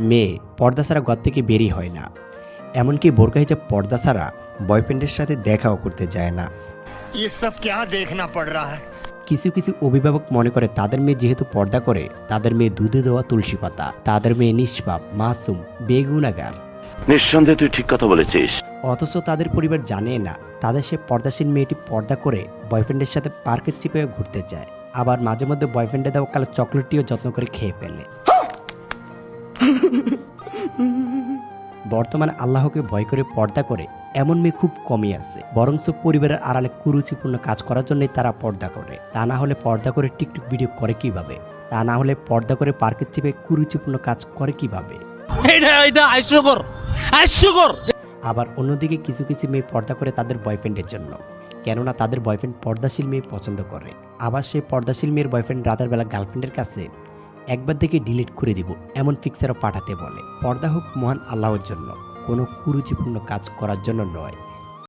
মেয়ে পর্দা ছাড়া ঘর থেকে বেরিয়ে হয় না। এমনকি বোরকা যে পর্দা ছাড়া বয়ফ্রেন্ডের সাথে দেখাও করতে যায় না। কিছু কিছু অভিভাবক মনে করে তাদের মেয়ে যেহেতু পর্দা করে তাদের মেয়ে দুধে দেওয়া তুলসী পাতা তাদের মেয়ে নিষ্পাপ মাসুম বেগুনাগার। নিঃসন্দেহে তুই ঠিক কথা বলেছিস। অথচ তাদের পরিবার জানে না তাদের সে পর্দাসীন মেয়েটি পর্দা করে বয়ফ্রেন্ডের সাথে পার্কের চিপে ঘুরতে যায়। আবার মাঝে মধ্যে বয়ফ্রেন্ডে দেওয়া কালো চকলেটটিও যত্ন করে খেয়ে ফেলে। বর্তমানে আল্লাহকে ভয় করে পর্দা করে এমন মেয়ে খুব কমই আছে। বরঞ্চ পরিবারের আড়ালে কুরুচিপূর্ণ কাজ করার জন্যই তারা পর্দা করে। তা না হলে পর্দা করে টিকটক ভিডিও করে কীভাবে? তা না হলে পর্দা করে পার্কের চেপে কুরুচিপূর্ণ কাজ করে কীভাবে? এটা এটা আবার অন্যদিকে কিছু কিছু মেয়ে পর্দা করে তাদের বয়ফ্রেন্ডের জন্য। কেননা তাদের বয়ফ্রেন্ড পর্দাশীল মেয়ে পছন্দ করে। আবার সেই পর্দাশীল মেয়ের বয়ফ্রেন্ড রাতের বেলা গার্লফ্রেন্ডের কাছে, একবার দেখে ডিলিট করে দিব এমন পিকচারও পাঠাতে বলে। পর্দা হোক মহান আল্লাহর জন্য, কোনো কুরুচিপূর্ণ কাজ করার জন্য নয়।